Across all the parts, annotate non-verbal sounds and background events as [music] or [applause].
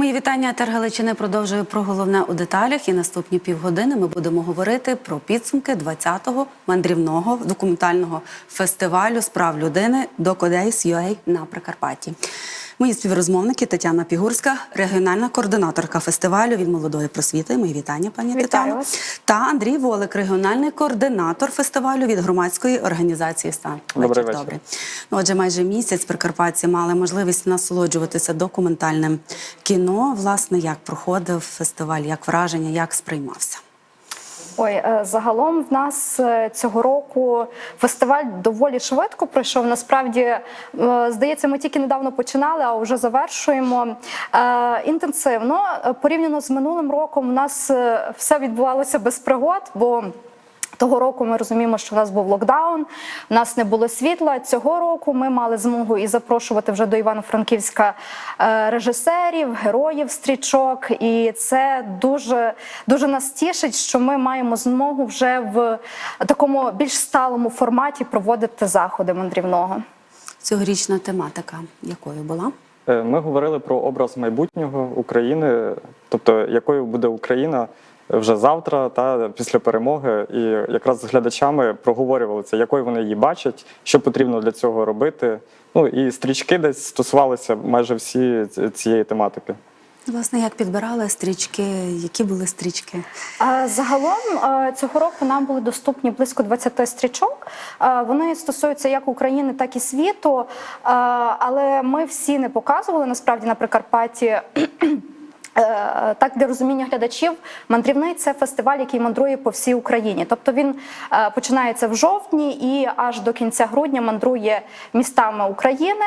Мої вітання Тергаличини продовжує про головне у деталях. І наступні півгодини ми будемо говорити про підсумки 20-го мандрівного документального фестивалю справ людини Докодейс UA на Прикарпатті. Мої співрозмовники Тетяна Пігурська, регіональна координаторка фестивалю від молодої просвіти. Мої вітання, пані Вітаю Тетяно. вас. Та Андрій Волик, регіональний координатор фестивалю від громадської організації Стан. Добрий вечір. Добре. Ну, отже, майже місяць прикарпатці мали можливість насолоджуватися документальним кіно. Власне, як проходив фестиваль, як враження, як сприймався. Ой, е, загалом в нас е, цього року фестиваль доволі швидко пройшов. Насправді, е, здається, ми тільки недавно починали, а вже завершуємо інтенсивно. Порівняно з минулим роком, у нас все відбувалося без пригод, бо того року ми розуміємо, що в нас був локдаун, у нас не було світла. Цього року ми мали змогу і запрошувати вже до Івано-Франківська е, режисерів, героїв стрічок. І це дуже, дуже нас тішить, що ми маємо змогу вже в такому більш сталому форматі проводити заходи мандрівного. Цьогорічна тематика якою була? Е, Ми говорили про образ майбутнього України, тобто якою буде Україна вже завтра та після перемоги. І якраз з глядачами проговорювали це, якою вони її бачать, що потрібно для цього робити. Ну і стрічки десь стосувалися майже всі цієї тематики. Власне, як підбирали стрічки, які були стрічки? Загалом цього року нам були доступні близько 20 стрічок. Вони стосуються як України, так і світу. Але ми всі не показували насправді на Прикарпатті. Е, Так, для розуміння глядачів, мандрівний це фестиваль, який мандрує по всій Україні. Тобто він е, починається в жовтні і аж до кінця грудня мандрує містами України.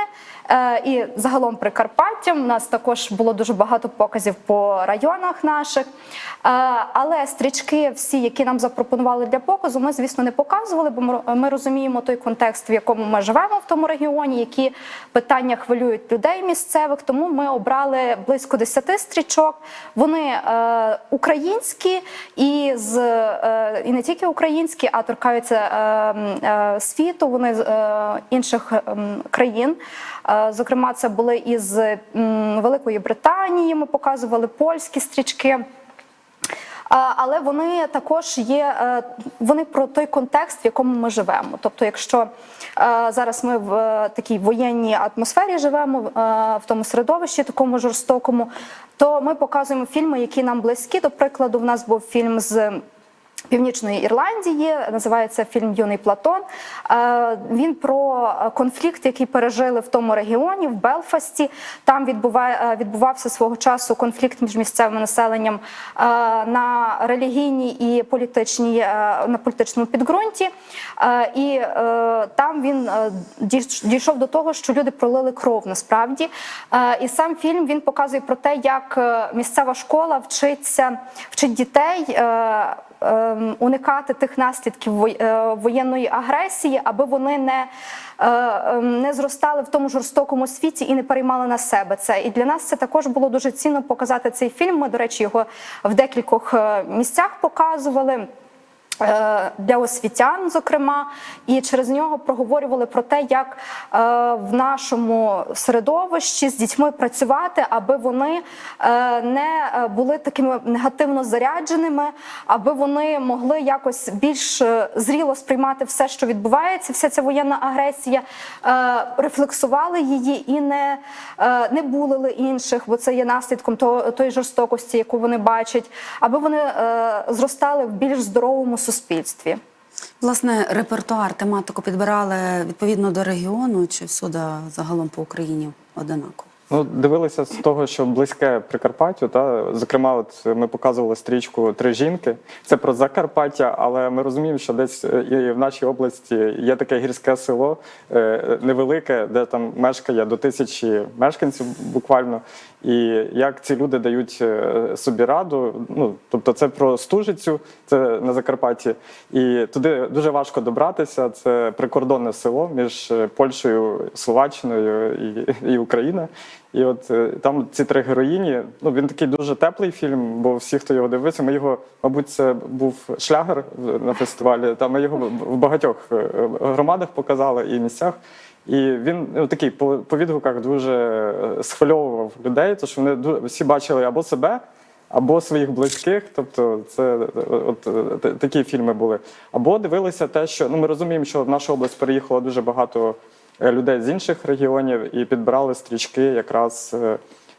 Е, І загалом Прикарпаттям у нас також було дуже багато показів по районах наших. Е, Але стрічки, всі, які нам запропонували для показу, ми, звісно, не показували, бо ми- розуміємо той контекст, в якому ми живемо в тому регіоні, які питання хвилюють людей місцевих. Тому ми обрали близько 10 стрічок. Вони е, українські і з і не тільки українські, а торкаються світу. Вони з інших ем, країн. Е, Зокрема, це були із Великої Британії. Ми показували польські стрічки. Але вони також є е, вони про той контекст, в якому ми живемо. Тобто, якщо е, зараз ми в е, такій воєнній атмосфері живемо, е, в тому середовищі, такому жорстокому, то ми показуємо фільми, які нам близькі. До прикладу, в нас був фільм з. Північної Ірландії називається фільм Юний Платон. Е, Він про конфлікт, який пережили в тому регіоні, в Белфасті. Там е, відбувався свого часу конфлікт між місцевим населенням е, на релігійній і політичній е, на політичному підґрунті. Е, І е, там він е, дійшов до того, що люди пролили кров насправді. Е, І сам фільм він показує про те, як е, місцева школа вчиться вчить дітей. Ем, уникати тих наслідків е, воєнної агресії, аби вони не, е, ем, не зростали в тому жорстокому світі і не переймали на себе це. І для нас це також було дуже цінно показати цей фільм. Ми, до речі, його в декількох е, місцях показували. Е, Для освітян, зокрема, і через нього проговорювали про те, як е, в нашому середовищі з дітьми працювати, аби вони е, не були такими негативно зарядженими, аби вони могли якось більш зріло сприймати все, що відбувається, вся ця воєнна агресія, рефлексували її і не, не булили інших, бо це є наслідком тої жорстокості, яку вони бачать, аби вони зростали в більш здоровому суспільстві. Власне, репертуар, тематику підбирали відповідно до регіону чи всюди загалом по Україні одинаково? Ну, дивилися з того, що близьке Прикарпаттю. Та зокрема, от ми показували стрічку Три жінки. Це про Закарпаття, але ми розуміємо, що десь е, і в нашій області є таке гірське село е, невелике, де там мешкає до тисячі мешканців буквально. І як ці люди дають е, собі раду. Ну тобто, це про Стужицю, це на Закарпатті, і туди дуже важко добратися. Це прикордонне село між Польщею, Словаччиною і, і Україною. І от е, там ці три героїні. Ну він такий дуже теплий фільм, бо всі, хто його дивився, ми його, мабуть, це був шлягер на фестивалі. Та ми його в багатьох е, громадах показали і місцях. І він ну, такий по, по відгуках дуже е, схвильовував людей, тому що вони всі бачили або себе, або своїх близьких. Тобто, це е, от, е, такі фільми були. Або дивилися те, що ну ми розуміємо, що в нашу область переїхало дуже багато е, людей з інших регіонів і підбирали стрічки якраз е,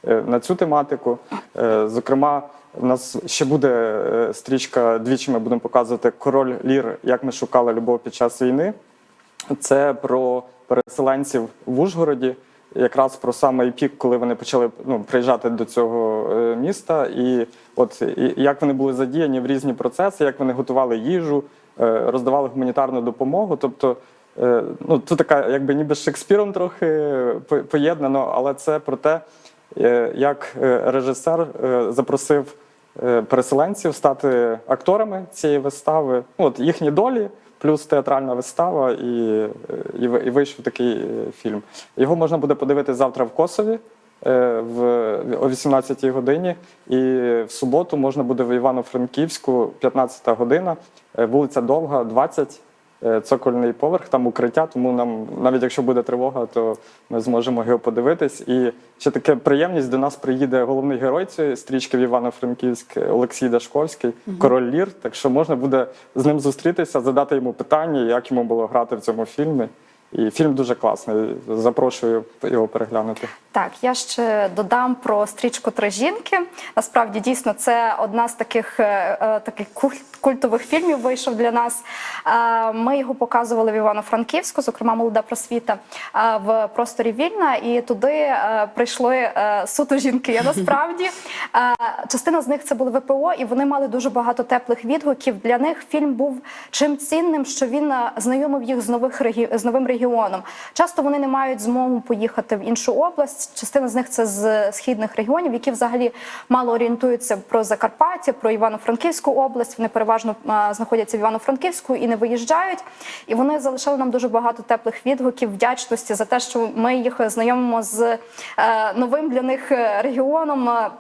е, на цю тематику. Е, Зокрема, у нас ще буде е, стрічка двічі. Ми будемо показувати король Лір, як ми шукали любов під час війни. Це про переселенців в Ужгороді, якраз про самий пік, коли вони почали ну, приїжджати до цього е, міста, і от і як вони були задіяні в різні процеси, як вони готували їжу, е, роздавали гуманітарну допомогу. Тобто, е, ну це така, якби ніби з Шекспіром трохи поєднано, але це про те, е, як е, режисер е, запросив е, переселенців стати акторами цієї вистави. Ну, От їхні долі, плюс театральна вистава, і, е, і, і вийшов такий е, фільм. Його можна буде подивитися завтра в Косові. е, В о 18-й годині, і в суботу можна буде в Івано-Франківську, 15-та година, е, вулиця Довга, 20, е, цокольний поверх, там укриття. Тому нам, навіть якщо буде тривога, то ми зможемо його подивитись. І ще таке приємність до нас приїде головний герой цієї стрічки в Івано-Франківськ Олексій Дашковський, король Лір. Так що можна буде з ним зустрітися, задати йому питання, як йому було грати в цьому фільмі. І фільм дуже класний. Запрошую його переглянути. Так, я ще додам про стрічку Три жінки. Насправді, дійсно, це одна з таких, е, е, таких культових фільмів вийшов для нас. Е, Ми його показували в Івано-Франківську, зокрема молода просвіта в просторі вільна, і туди прийшли суто жінки. Я насправді [laughs] частина з них це були ВПО, і вони мали дуже багато теплих відгуків. Для них фільм був чим цінним, що він знайомив їх з нових регі- з новим регіоном. Часто вони не мають змогу поїхати в іншу область. Частина з них це з східних регіонів, які взагалі мало орієнтуються про Закарпаття, про Івано-Франківську область. Вони переважно знаходяться в Івано-Франківську і не виїжджають. І вони залишили нам дуже багато теплих відгуків, вдячності за те, що ми їх знайомимо з е, новим для них е, регіоном.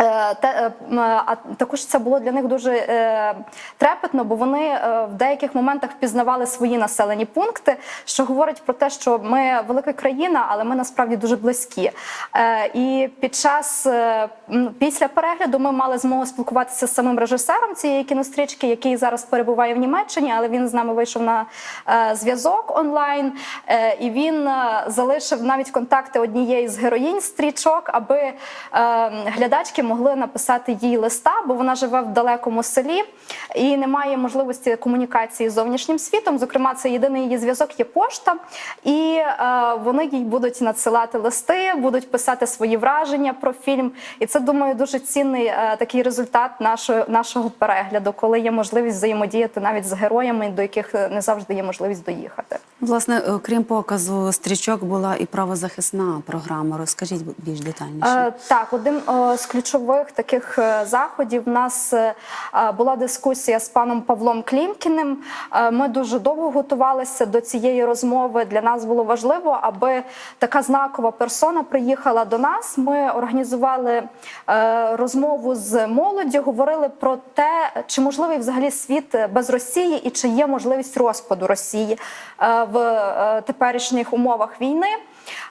Е, Те, е, а також це було для них дуже е, трепетно, бо вони е, в деяких моментах впізнавали свої населені пункти, що говорить про те, що ми велика країна, але ми насправді дуже близькі. Е, і під час е, після перегляду ми мали змогу спілкуватися з самим режисером цієї кінострічки, який зараз перебуває в Німеччині, але він з нами вийшов на е, зв'язок онлайн, Е, і він е, залишив навіть контакти однієї з героїнь стрічок, аби е, глядачки могли написати їй листа, бо вона живе в далекому селі і не має можливості комунікації з зовнішнім світом. Зокрема, це єдиний її зв'язок є пошта, і е, вони їй будуть надсилати листи, будуть писати свої враження про фільм. І це думаю дуже цінний е, такий результат нашого, нашого перегляду, коли є можливість взаємодіяти навіть з героями, до яких е, не завжди є можливість доїхати. Власне, окрім показу стрічок, була і правозахисна програма. Розкажіть більш детальніше. Е, Так, один е, з ключових таких е, заходів у нас е, е, була дискусія з паном Павлом Клімкіним. Ми дуже довго готувалися до цієї розмови. Для нас було важливо, аби така знакова персона приїхала до нас. Ми організували розмову з молоддю, говорили про те, чи можливий взагалі світ без Росії і чи є можливість розпаду Росії в теперішніх умовах війни.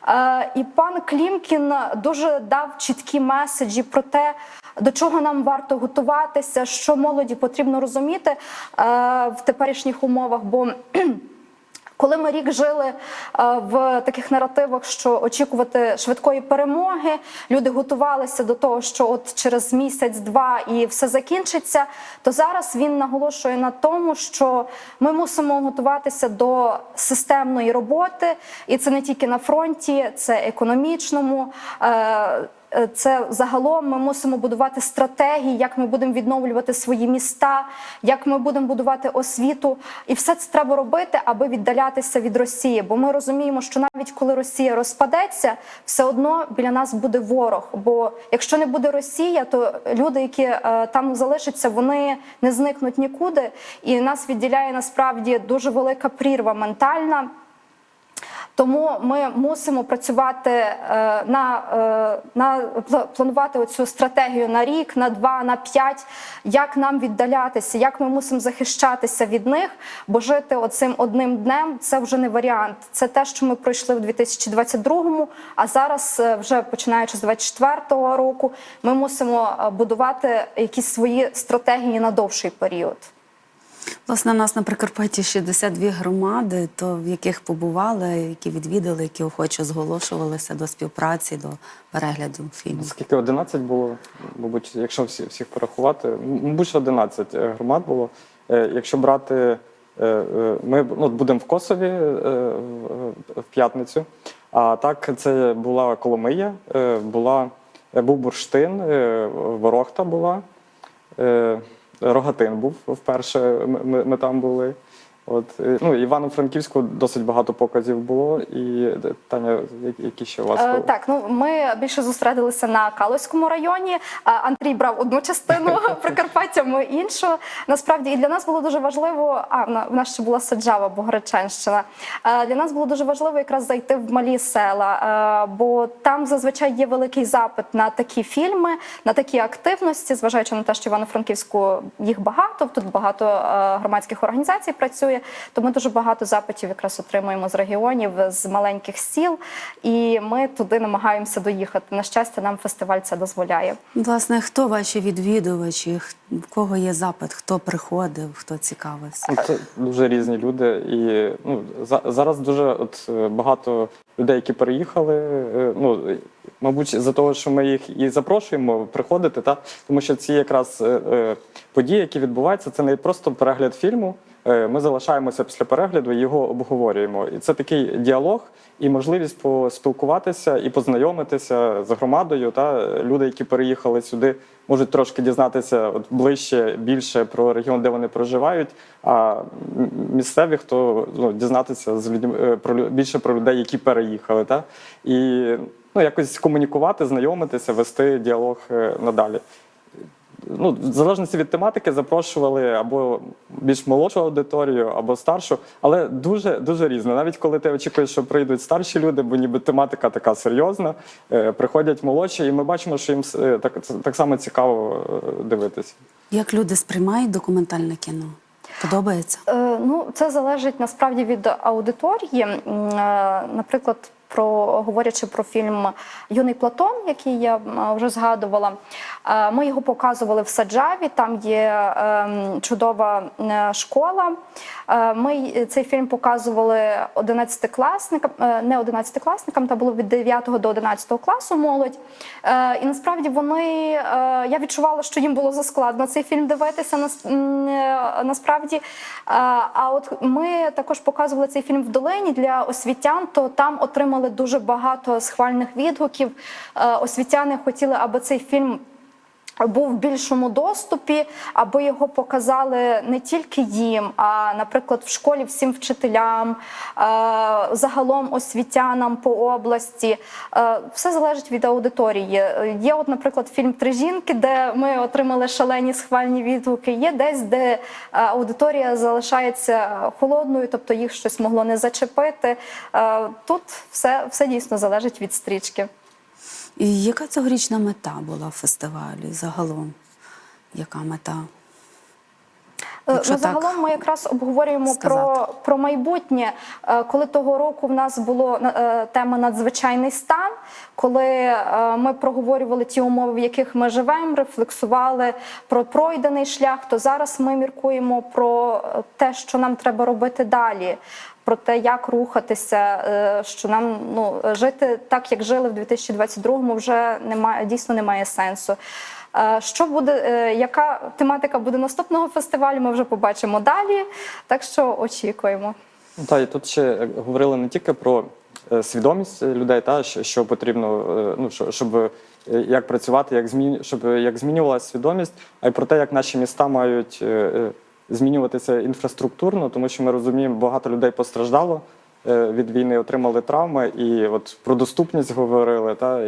Е, І пан Клімкін дуже дав чіткі меседжі про те, до чого нам варто готуватися, що молоді потрібно розуміти е, в теперішніх умовах. Бо коли ми рік жили е, в таких наративах, що очікувати швидкої перемоги, люди готувалися до того, що от через місяць-два і все закінчиться, то зараз він наголошує на тому, що ми мусимо готуватися до системної роботи, і це не тільки на фронті, це економічному. Е, Це загалом ми мусимо будувати стратегії, як ми будемо відновлювати свої міста, як ми будемо будувати освіту, і все це треба робити, аби віддалятися від Росії. Бо ми розуміємо, що навіть коли Росія розпадеться, все одно біля нас буде ворог. Бо якщо не буде Росія, то люди, які е, там залишаться, вони не зникнуть нікуди, і нас відділяє насправді дуже велика прірва ментальна. Тому ми мусимо працювати е, на, е, на планувати оцю стратегію на рік, на два, на п'ять, як нам віддалятися, як ми мусимо захищатися від них, бо жити оцим одним днем це вже не варіант. Це те, що ми пройшли в 2022-му, а зараз, е, вже починаючи з 24-го року, ми мусимо будувати якісь свої стратегії на довший період. Власне, у нас на Прикарпатті 62 громади, то в яких побували, які відвідали, які охоче зголошувалися до співпраці, до перегляду фільму. Скільки 11 було, мабуть, якщо всі, всіх порахувати, мабуть, що 11 е, громад було. Е, Якщо брати, е, ми ну, будемо в Косові в- п'ятницю. А так, це була Коломия, була, був Бурштин, Ворохта була, Рогатин був вперше. Ми, ми, ми там були. От, е, ну, Івано-Франківську досить багато показів було. І е, Таня, які- ще у вас Е, були? Так, ну ми більше зосередилися на Калузькому районі. Андрій брав одну частину [laughs] Прикарпаття, ми іншу. Насправді і для нас було дуже важливо. А в на- в нас ще була Саджава, Богородчанщина. Е, Для нас було дуже важливо якраз зайти в малі села, бо там зазвичай є великий запит на такі фільми, на такі активності, зважаючи на те, що Івано-Франківську їх багато. Тут багато громадських організацій працює. То ми дуже багато запитів якраз отримуємо з регіонів, з маленьких сіл, і ми туди намагаємося доїхати. На щастя, нам фестиваль це дозволяє. Власне, хто ваші відвідувачі? В кого є запит? Хто приходив, хто цікавився? Ну, Це дуже різні люди, і ну за, зараз дуже от багато людей, які переїхали. е, Ну мабуть, за того, що ми їх і запрошуємо приходити, та тому що ці якраз е, е, події, які відбуваються, це не просто перегляд фільму. Е, Ми залишаємося після перегляду його обговорюємо. І це такий діалог і можливість поспілкуватися і познайомитися з громадою. Та люди, які переїхали сюди, можуть трошки дізнатися от ближче, більше про регіон, де вони проживають. А місцеві, хто ну, дізнатися з людьми е, про більше про людей, які переїхали, та і ну якось комунікувати, знайомитися, вести діалог е, надалі. Ну, в залежності від тематики запрошували або більш молодшу аудиторію, або старшу, але дуже дуже різно. Навіть коли ти очікуєш, що прийдуть старші люди, бо ніби тематика така серйозна, е, приходять молодші, і ми бачимо, що їм е, так, так само цікаво е, дивитися. Як люди сприймають документальне кіно? Подобається? Е, Ну, це залежить насправді від аудиторії. Е, Наприклад, про говорячи про фільм Юний Платон, який я вже згадувала. е, Ми його показували в Саджаві. Там є ем, чудова е, школа. Е, Ми цей фільм показували 11-класникам, е, не 11-класникам, та було від 9 до 11 класу молодь. Е, І насправді вони е, я відчувала, що їм було заскладно цей фільм дивитися. е, Насправді, Е, а от ми також показували цей фільм в долині для освітян. То там отримали дуже багато схвальних відгуків. Е, Освітяни хотіли, аби цей фільм був в більшому доступі, аби його показали не тільки їм, а, наприклад, в школі всім вчителям, е, загалом освітянам по області. Е, Все залежить від аудиторії. Є, от, наприклад, фільм Три жінки, де ми отримали шалені схвальні відгуки. Є десь, де е, аудиторія залишається холодною, тобто їх щось могло не зачепити. Тут все, все дійсно залежить від стрічки. І яка цьогорічна мета була фестивалю загалом? Яка мета? Е, Якщо ну, так загалом ми якраз обговорюємо сказати. про, про майбутнє. Е, Коли того року в нас було е, тема надзвичайний стан, коли ми проговорювали ті умови, в яких ми живемо, рефлексували про пройдений шлях, то зараз ми міркуємо про те, що нам треба робити далі. Про те, як рухатися, е, що нам ну жити так, як жили в 2022-му, вже немає дійсно немає сенсу. Е, Що буде, е, яка тематика буде наступного фестивалю? Ми вже побачимо далі. Так що очікуємо. Ну, Та і тут ще говорили не тільки про свідомість людей, та що, потрібно, ну що- щоб як працювати, як змін, щоб як змінювалася свідомість, а й про те, як наші міста мають змінюватися інфраструктурно, тому що ми розуміємо, багато людей постраждало. е, Від війни отримали травми, і от про доступність говорили, та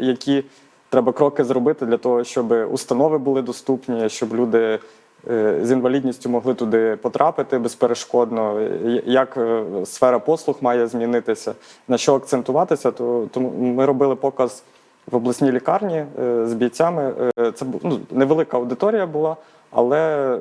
які треба кроки зробити для того, щоб установи були доступні, щоб люди е, з інвалідністю могли туди потрапити безперешкодно, як е, сфера послуг має змінитися, на що акцентуватися. То тому ми робили показ в обласній лікарні з бійцями. Це ну, невелика аудиторія була, але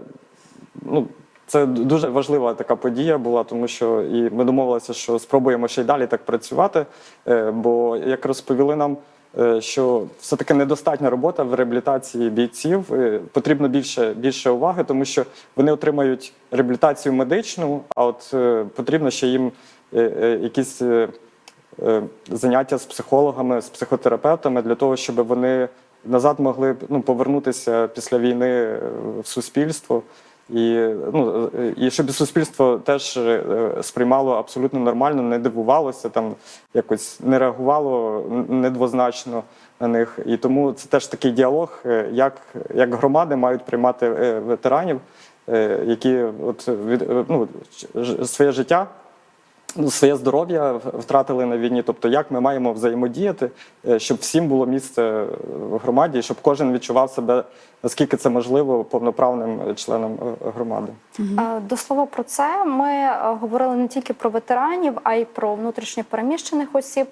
ну, це дуже важлива така подія була, тому що і ми домовилися, що спробуємо ще й далі так працювати. е, Бо як розповіли нам, е, що все-таки недостатня робота в реабілітації бійців. е, Потрібно більше, більше уваги, тому що вони отримають реабілітацію медичну, а от потрібно ще їм якісь. заняття з психологами, з психотерапевтами для того, щоб вони назад могли ну, повернутися після війни в суспільство. І, ну, і щоб суспільство теж е, сприймало абсолютно нормально, не дивувалося, там якось не реагувало недвозначно на них. І тому це теж такий діалог, е, як, як громади мають приймати е, ветеранів, які от від ну, своє життя своє здоров'я втратили на війні. Тобто, як ми маємо взаємодіяти, е, щоб всім було місце в громаді, щоб кожен відчував себе, наскільки це можливо, повноправним членом е, громади. Е, До слова про це ми говорили не тільки про ветеранів, а й про внутрішньо переміщених осіб.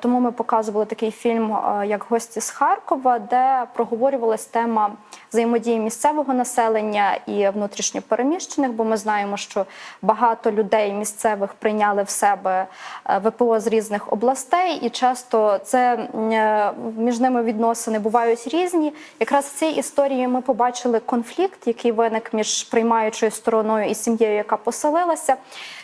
Тому ми показували такий фільм, як гості з Харкова, де проговорювалась тема взаємодії місцевого населення і внутрішньо переміщених, бо ми знаємо, що багато людей місцевих прийняли в себе е, ВПО з різних областей, і часто це е, між ними відносини бувають різні. Якраз в цій історії ми побачили конфлікт, який виник між приймаючою стороною і сім'єю, яка поселилася.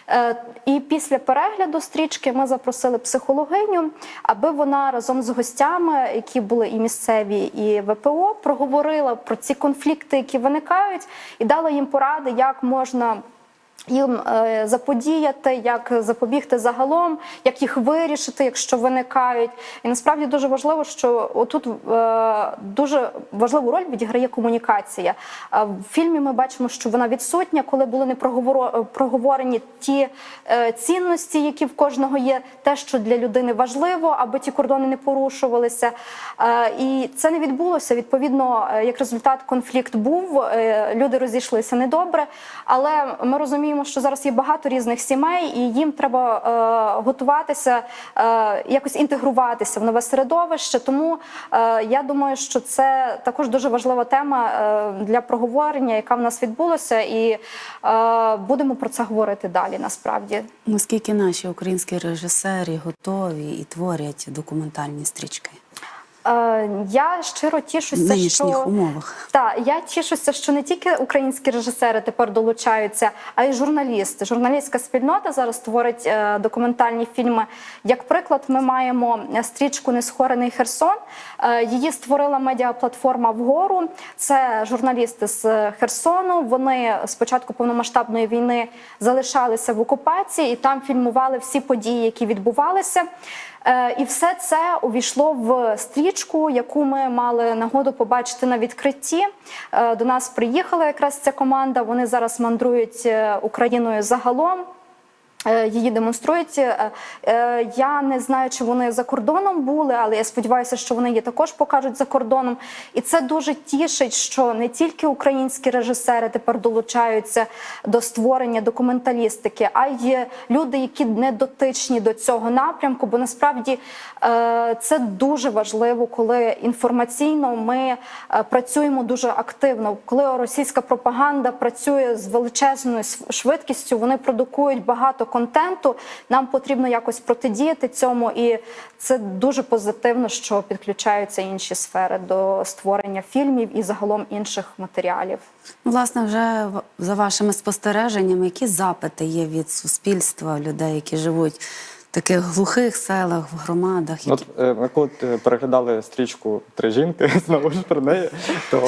Е, І після перегляду стрічки ми запросили психологиню, аби вона разом з гостями, які були і місцеві, і ВПО, проговорила про ці конфлікти, які виникають, і дала їм поради, як можна. Їм е, заподіяти, як запобігти загалом, як їх вирішити, якщо виникають. І насправді дуже важливо, що отут е, дуже важливу роль відіграє комунікація. Е, в фільмі ми бачимо, що вона відсутня, коли були не проговоро- проговорені ті е, цінності, які в кожного є, те, що для людини важливо, аби ті кордони не порушувалися. Е, і це не відбулося. Відповідно, е, як результат, конфлікт був. е, Люди розійшлися недобре, але ми розуміємо, що зараз є багато різних сімей, і їм треба е, готуватися, е, якось інтегруватися в нове середовище. Тому е, я думаю, що це також дуже важлива тема для проговорення, яка в нас відбулася, і будемо про це говорити далі. Насправді. Наскільки наші українські режисери готові і творять документальні стрічки Я щиро тішуся, що умовах? Так, я тішуся, що не тільки українські режисери тепер долучаються, а й журналісти. Журналістська спільнота зараз створить е, документальні фільми. Як приклад, ми маємо стрічку Несхорений Херсон. Е, її створила медіаплатформа Вгору. Це журналісти з Херсону. Вони з початку повномасштабної війни залишалися в окупації і там фільмували всі події, які відбувалися. Е, І все це увійшло в стрічку, яку ми мали нагоду побачити на відкритті. Е, До нас приїхала якраз ця команда. Вони зараз мандрують е, Україною загалом. Е, Її демонструють. Е, е, Я не знаю, чи вони за кордоном були, але я сподіваюся, що вони її також покажуть за кордоном. І це дуже тішить, що не тільки українські режисери тепер долучаються до створення документалістики, а й люди, які не дотичні до цього напрямку. Бо насправді це дуже важливо, коли інформаційно ми працюємо дуже активно. Коли російська пропаганда працює з величезною швидкістю, вони продукують багато контенту. Нам потрібно якось протидіяти цьому, і це дуже позитивно, що підключаються інші сфери до створення фільмів і загалом інших матеріалів. Ну, власне, вже за вашими спостереженнями, які запити є від суспільства людей, які живуть таких глухих селах, в громадах? Які... От е, ми коли е, переглядали стрічку Три жінки, [laughs] знову ж про неї, то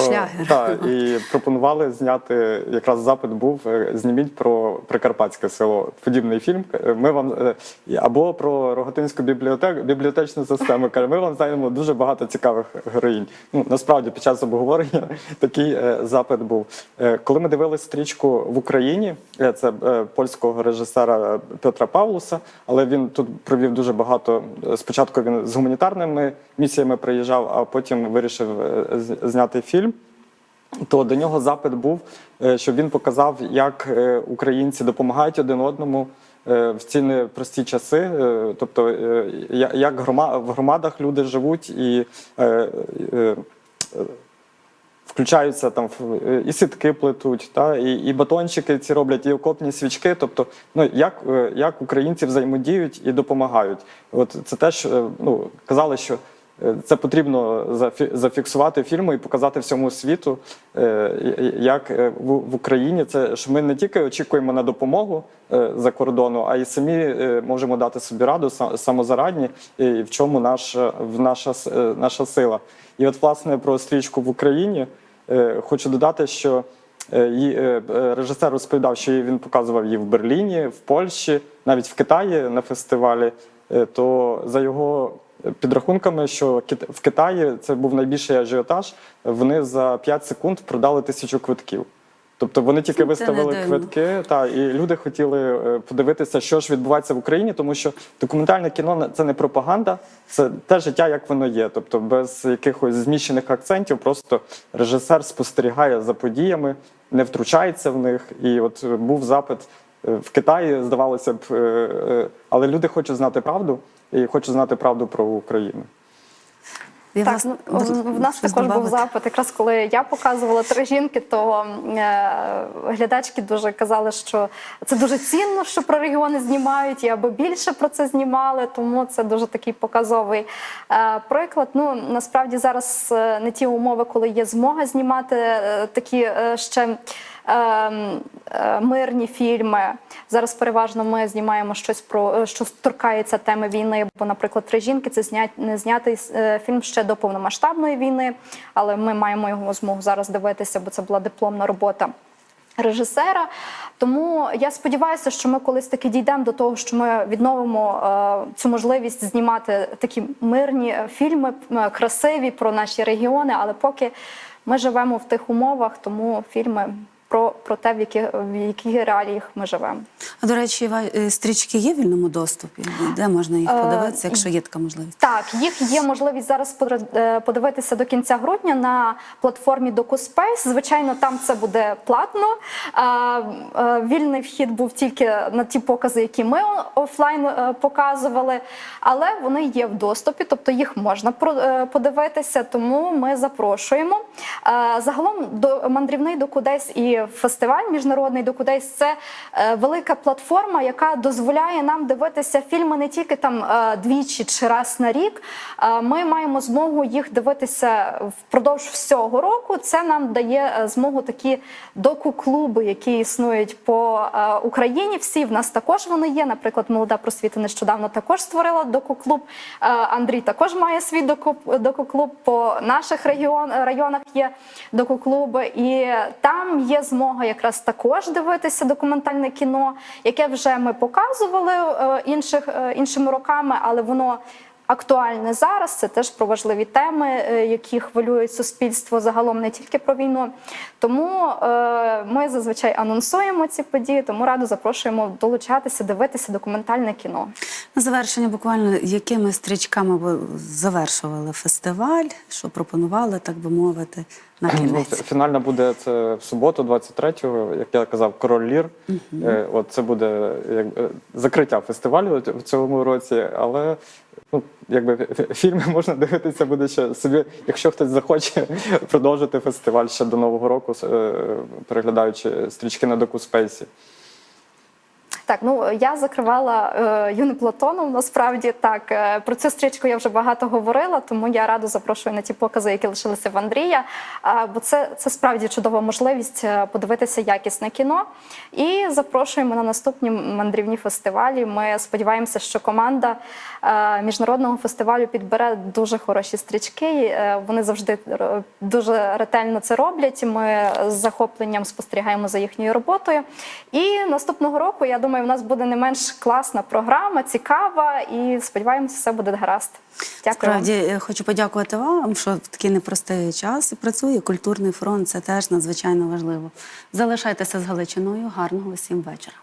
та, і пропонували зняти якраз запит був е, зніміть про Прикарпатське село. Подібний фільм. Ми вам або про Рогатинську бібліотеку, бібліотечну систему. Ми вам знайдемо дуже багато цікавих героїнь. Ну насправді під час обговорення [laughs] такий запит був. Коли ми дивилися стрічку в Україні, це польського режисера Петра Павлуса, але він тут провів дуже багато. е, Спочатку він з гуманітарними місіями приїжджав, а потім вирішив е, зняти фільм. то до нього запит був, е, щоб він показав, як українці допомагають один одному в ці непрості часи. Тобто, як в громадах люди живуть і. Включаються там е, і сітки плетуть, та і, і батончики ці роблять, і окопні свічки. Тобто, ну як, е, як українці взаємодіють і допомагають. От це теж ну казали, що е, це потрібно зафі- зафіксувати фільму і показати всьому світу, як в, Україні це що ми не тільки очікуємо на допомогу за кордону, а й самі можемо дати собі раду са- самозарадні, і в чому наша наша наша сила. І от власне про стрічку в Україні. Е, Хочу додати, що е, е, режисер розповідав, що він показував її в Берліні, в Польщі, навіть в Китаї на фестивалі. То за його підрахунками, що в Китаї це був найбільший ажіотаж. Вони за 5 секунд продали тисячу квитків. Тобто вони тільки Це виставили квитки, та і люди хотіли е, подивитися, що ж відбувається в Україні, тому що документальне кіно це не пропаганда, це те життя, як воно є. Тобто без якихось зміщених акцентів, просто режисер спостерігає за подіями, не втручається в них. І от був запит е, в Китаї, здавалося б, е, але люди хочуть знати правду і хочуть знати правду про Україну. Я Так, вас- ну, в- нас щось також був запит. Якраз коли я показувала три жінки, то е, глядачки дуже казали, що це дуже цінно, що про регіони знімають, і аби більше про це знімали. Тому це дуже такий показовий е, приклад. Ну насправді зараз е, не ті умови, коли є змога знімати е, такі е, ще. Ем, е, Мирні фільми зараз переважно ми знімаємо щось про е, що торкається теми війни. Бо, наприклад, три жінки це знять не знятий е, фільм ще до повномасштабної війни, але ми маємо його змогу зараз дивитися, бо це була дипломна робота. Режисера, тому я сподіваюся, що ми колись таки дійдемо до того, що ми відновимо е, цю можливість знімати такі мирні фільми, красиві про наші регіони. Але поки ми живемо в тих умовах, тому фільми про, про те, в яких в яких реаліях ми живемо. А до речі, е, стрічки є в вільному доступі? Де можна їх Е, подивитися, якщо є така можливість? Так, їх є можливість зараз е, подивитися до кінця грудня на платформі DocuSpace. Звичайно, там це буде платно. Вільний вхід був тільки на ті покази, які ми офлайн показували, але вони є в доступі, тобто їх можна подивитися. Тому ми запрошуємо. Загалом до мандрівний докудейс і фестиваль міжнародний докудейс це е, велика платформа, яка дозволяє нам дивитися фільми не тільки там е, двічі чи раз на рік. Е, Ми маємо змогу їх дивитися впродовж всього року. Це нам дає змогу такі доку-клуби, які існують по Україні. Всі в нас також вони є. Наприклад, молода просвіта нещодавно також створила доку-клуб. Андрій також має свій доку- доку-клуб. По наших регіон, районах є доку-клуби, і там є змога якраз також дивитися документальне кіно, яке вже ми показували е, інших, е, іншими роками, але воно. Актуальне зараз це теж про важливі теми, е, які хвилюють суспільство загалом не тільки про війну. Тому ми зазвичай анонсуємо ці події, тому радо запрошуємо долучатися, дивитися документальне кіно. На завершення буквально якими стрічками ви завершували фестиваль, що пропонували, так би мовити, на Ну, кінець? фінальна буде це в суботу, 23-го, як я казав, король лір. Угу. От це буде як е, закриття фестивалю в цьому році, але ну якби фільми [laughs] можна дивитися буде ще собі, якщо хтось захоче [laughs] продовжити фестиваль ще до нового року, е, переглядаючи стрічки на докуспейсі. Так, ну я закривала е, Юни Платоном. Насправді так е, про цю стрічку я вже багато говорила, тому я радо запрошую на ті покази, які лишилися в Андрія. А, бо це, це справді чудова можливість е, подивитися якісне кіно. І запрошуємо на наступні мандрівні фестивалі. Ми сподіваємося, що команда е, міжнародного фестивалю підбере дуже хороші стрічки. Е, Вони завжди дуже ретельно це роблять. Ми з захопленням спостерігаємо за їхньою роботою. І наступного року, я думаю, в нас буде не менш класна програма, цікава, і сподіваємося, все буде гаразд. Дякую. Справді е, хочу подякувати вам, що в такий непростий час працює культурний фронт. Це теж надзвичайно важливо. Залишайтеся з Галичиною. Гарного всім вечора.